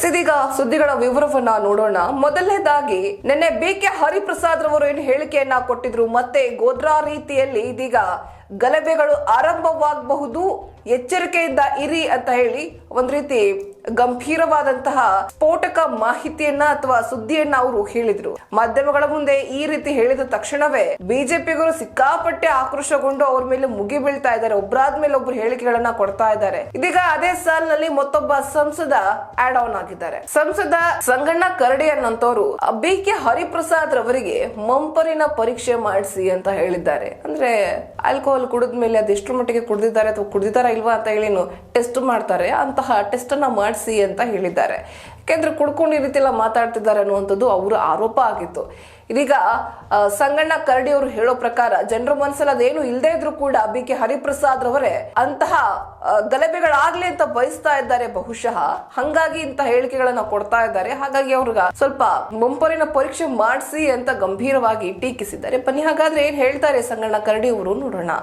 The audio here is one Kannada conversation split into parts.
ಎಸ್, ಇದೀಗ ಸುದ್ದಿಗಳ ವಿವರವನ್ನ ನೋಡೋಣ. ಮೊದಲನೇದಾಗಿ ನಿನ್ನೆ ಬಿ ಕೆ ಹರಿಪ್ರಸಾದ್ ರವರು ಏನು ಹೇಳಿಕೆಯನ್ನ ಕೊಟ್ಟಿದ್ರು ಮತ್ತೆ ಗೋದ್ರಾ ರೀತಿಯಲ್ಲಿ ಇದೀಗ ಗಲಭೆಗಳು ಆರಂಭವಾಗಬಹುದು, ಎಚ್ಚರಿಕೆಯಿಂದ ಇರಿ ಅಂತ ಹೇಳಿ ಒಂದ್ ರೀತಿ ಗಂಭೀರವಾದಂತಹ ಸ್ಫೋಟಕ ಮಾಹಿತಿಯನ್ನ ಅಥವಾ ಸುದ್ದಿಯನ್ನ ಅವರು ಹೇಳಿದ್ರು. ಮಾಧ್ಯಮಗಳ ಮುಂದೆ ಈ ರೀತಿ ಹೇಳಿದ ತಕ್ಷಣವೇ ಬಿಜೆಪಿಗರು ಸಿಕ್ಕಾಪಟ್ಟೆ ಆಕ್ರೋಶಗೊಂಡು ಅವ್ರ ಮೇಲೆ ಮುಗಿ ಬೀಳ್ತಾ ಇದ್ದಾರೆ. ಒಬ್ಬರಾದ್ಮೇಲೆ ಒಬ್ರು ಹೇಳಿಕೆಗಳನ್ನ ಕೊಡ್ತಾ ಇದ್ದಾರೆ. ಇದೀಗ ಅದೇ ಸಾಲಿನಲ್ಲಿ ಮತ್ತೊಬ್ಬ ಸಂಸದ ಆಡ್ ಆನ್ ಆಗಿದ್ದಾರೆ. ಸಂಸದ ಸಂಗಣ್ಣ ಕರಡಿ ಅನ್ನಂತವರು ಬಿ ಕೆ ಹರಿಪ್ರಸಾದ್ ರವರಿಗೆ ಮಂಪರಿನ ಪರೀಕ್ಷೆ ಮಾಡಿಸಿ ಅಂತ ಹೇಳಿದ್ದಾರೆ. ಅಂದ್ರೆ ಆಲ್ಕೋಹಾಲ್ ಕುಡಿದ ಮೇಲೆ ಅದೆಷ್ಟು ಮಟ್ಟಿಗೆ ಕುಡಿದಿದ್ದಾರೆ ಅಥವಾ ಕುಡಿದಿದ್ದಾರಾ ಇಲ್ವಾ ಅಂತ ಹೇಳಿ ಟೆಸ್ಟ್ ಮಾಡ್ತಾರೆ. ಅಂತಹ ಟೆಸ್ಟ್ ಅನ್ನ ಮಾಡಿಸಿ ಅಂತ ಹೇಳಿದ್ದಾರೆ. ಯಾಕೆಂದ್ರೆ ಕುಡ್ಕೊಂಡು ಈ ಎಲ್ಲ ಮಾತಾಡ್ತಿದ್ದಾರೆ ಅನ್ನುವಂಥದ್ದು ಅವರ ಆರೋಪ ಆಗಿತ್ತು. ಇದೀಗ ಸಂಗಣ್ಣ ಕರಡಿ ಅವರು ಹೇಳೋ ಪ್ರಕಾರ ಜನರ ಮನಸ್ಸಲ್ಲಿ ಅದೇನು ಇಲ್ಲದೆ ಇದ್ರು ಕೂಡ ಬಿ ಕೆ ಹರಿಪ್ರಸಾದ್ ರವರೇ ಅಂತಹ ಗಲಭೆಗಳಾಗ್ಲಿ ಅಂತ ಬಯಸ್ತಾ ಇದ್ದಾರೆ ಬಹುಶಃ. ಹಂಗಾಗಿ ಇಂತಹ ಹೇಳಿಕೆಗಳನ್ನ ಕೊಡ್ತಾ ಇದ್ದಾರೆ. ಹಾಗಾಗಿ ಅವ್ರಿಗ ಸ್ವಲ್ಪ ಮುಂಪರಿನ ಪರೀಕ್ಷೆ ಮಾಡಿಸಿ ಅಂತ ಗಂಭೀರವಾಗಿ ಟೀಕಿಸಿದ್ದಾರೆ. ಬನ್ನಿ, ಹಾಗಾದ್ರೆ ಏನ್ ಹೇಳ್ತಾರೆ ಸಂಗಣ್ಣ ಕರಡಿ ಅವರು ನೋಡೋಣ.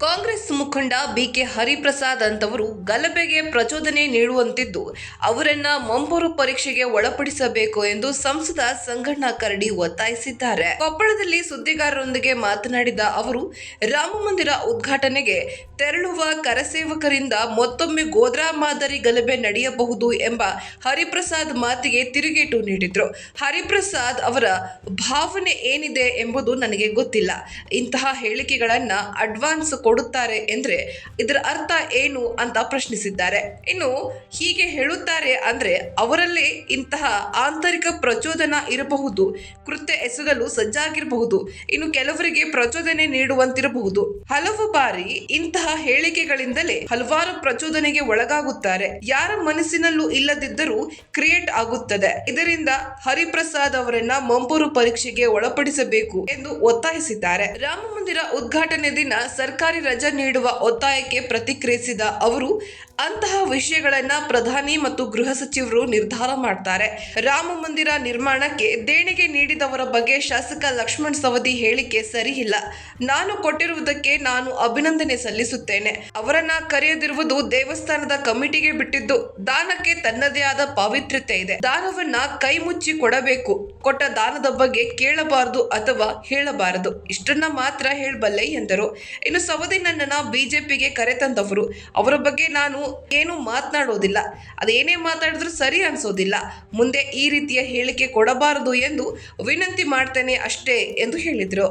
ಕಾಂಗ್ರೆಸ್ ಮುಖಂಡ ಬಿಕೆ ಹರಿಪ್ರಸಾದ್ ಅಂತವರು ಗಲಭೆಗೆ ಪ್ರಚೋದನೆ ನೀಡುವಂತಿದ್ದು, ಅವರನ್ನ ಮಂಬೂರು ಪರೀಕ್ಷೆಗೆ ಒಳಪಡಿಸಬೇಕು ಎಂದು ಸಂಸದ ಸಂಗಣ್ಣ ಕರಡಿ ಒತ್ತಾಯಿಸಿದ್ದಾರೆ. ಕೊಪ್ಪಳದಲ್ಲಿ ಸುದ್ದಿಗಾರರೊಂದಿಗೆ ಮಾತನಾಡಿದ ಅವರು, ರಾಮ ಮಂದಿರ ಉದ್ಘಾಟನೆಗೆ ತೆರಳುವ ಕರಸೇವಕರಿಂದ ಮತ್ತೊಮ್ಮೆ ಗೋದ್ರಾ ಮಾದರಿ ಗಲಭೆ ನಡೆಯಬಹುದು ಎಂಬ ಹರಿಪ್ರಸಾದ್ ಮಾತಿಗೆ ತಿರುಗೇಟು ನೀಡಿದ್ರು. ಹರಿಪ್ರಸಾದ್ ಅವರ ಭಾವನೆ ಏನಿದೆ ಎಂಬುದು ನನಗೆ ಗೊತ್ತಿಲ್ಲ. ಇಂತಹ ಹೇಳಿಕೆಗಳನ್ನ ಅಡ್ವಾನ್ಸ್ ಕೊಡುತ್ತಾರೆ ಎಂದರೆ ಇದರ ಅರ್ಥ ಏನು ಅಂತ ಪ್ರಶ್ನಿಸಿದ್ದಾರೆ. ಇನ್ನು ಹೀಗೆ ಹೇಳುತ್ತಾರೆ ಅಂದ್ರೆ ಅವರಲ್ಲೇ ಇಂತಹ ಆಂತರಿಕ ಪ್ರಚೋದನ ಇರಬಹುದು, ಕೃತ್ಯ ಎಸಗಲು ಸಜ್ಜಾಗಿರಬಹುದು, ಇನ್ನು ಕೆಲವರಿಗೆ ಪ್ರಚೋದನೆ ನೀಡುವಂತಿರಬಹುದು. ಹಲವು ಬಾರಿ ಇಂತಹ ಹೇಳಿಕೆಗಳಿಂದಲೇ ಹಲವಾರು ಪ್ರಚೋದನೆಗೆ ಒಳಗಾಗುತ್ತಾರೆ. ಯಾರ ಮನಸ್ಸಿನಲ್ಲೂ ಇಲ್ಲದಿದ್ದರೂ ಕ್ರಿಯೇಟ್ ಆಗುತ್ತದೆ. ಇದರಿಂದ ಹರಿಪ್ರಸಾದ್ ಅವರನ್ನ ಮಂಬೂರು ಪರೀಕ್ಷೆಗೆ ಒಳಪಡಿಸಬೇಕು ಎಂದು ಒತ್ತಾಯಿಸಿದ್ದಾರೆ. ರಾಮ ಮಂದಿರ ಉದ್ಘಾಟನೆ ದಿನ ಸರ್ಕಾರಿ ರಜೆ ನೀಡುವ ಒತ್ತಾಯಕ್ಕೆ ಪ್ರತಿಕ್ರಿಯಿಸಿದ ಅವರು ಅಂತಹ ವಿಷಯಗಳನ್ನ ಪ್ರಧಾನಿ ಮತ್ತು ಗೃಹ ಸಚಿವರು ನಿರ್ಧಾರ ಮಾಡ್ತಾರೆ. ರಾಮ ಮಂದಿರ ನಿರ್ಮಾಣಕ್ಕೆ ದೇಣಿಗೆ ನೀಡಿದವರ ಬಗ್ಗೆ ಶಾಸಕ ಲಕ್ಷ್ಮಣ್ ಸವದಿ ಹೇಳಿಕೆ ಸರಿಯಿಲ್ಲ. ನಾನು ಕೊಟ್ಟಿರುವುದಕ್ಕೆ ನಾನು ಅಭಿನಂದನೆ ಸಲ್ಲಿಸುತ್ತೇನೆ. ಅವರನ್ನ ಕರೆಯದಿರುವುದು ದೇವಸ್ಥಾನದ ಕಮಿಟಿಗೆ ಬಿಟ್ಟಿದ್ದು, ದಾನಕ್ಕೆ ತನ್ನದೇ ಆದ ಪಾವಿತ್ರ್ಯತೆ ಇದೆ. ದಾನವನ್ನ ಕೈ ಮುಚ್ಚಿ ಕೊಡಬೇಕು. ಕೊಟ್ಟ ದಾನದ ಬಗ್ಗೆ ಕೇಳಬಾರದು ಅಥವಾ ಹೇಳಬಾರದು. ಇಷ್ಟನ್ನ ಮಾತ್ರ ಹೇಳಬಲ್ಲೆ ಎಂದರು. ಇನ್ನು ಸವದಿ ನನ್ನನ್ನ ಬಿಜೆಪಿಗೆ ಕರೆತಂದವರು ಅವರ ಬಗ್ಗೆ ನಾನು ಏನು ಮಾತನಾಡೋದಿಲ್ಲ. ಅದೇನೇ ಮಾತಾಡಿದ್ರೂ ಸರಿ ಅನ್ಸೋದಿಲ್ಲ. ಮುಂದೆ ಈ ರೀತಿಯ ಹೇಳಿಕೆ ಕೊಡಬಾರದು ಎಂದು ವಿನಂತಿ ಮಾಡ್ತೇನೆ ಅಷ್ಟೇ ಎಂದು ಹೇಳಿದ್ರು.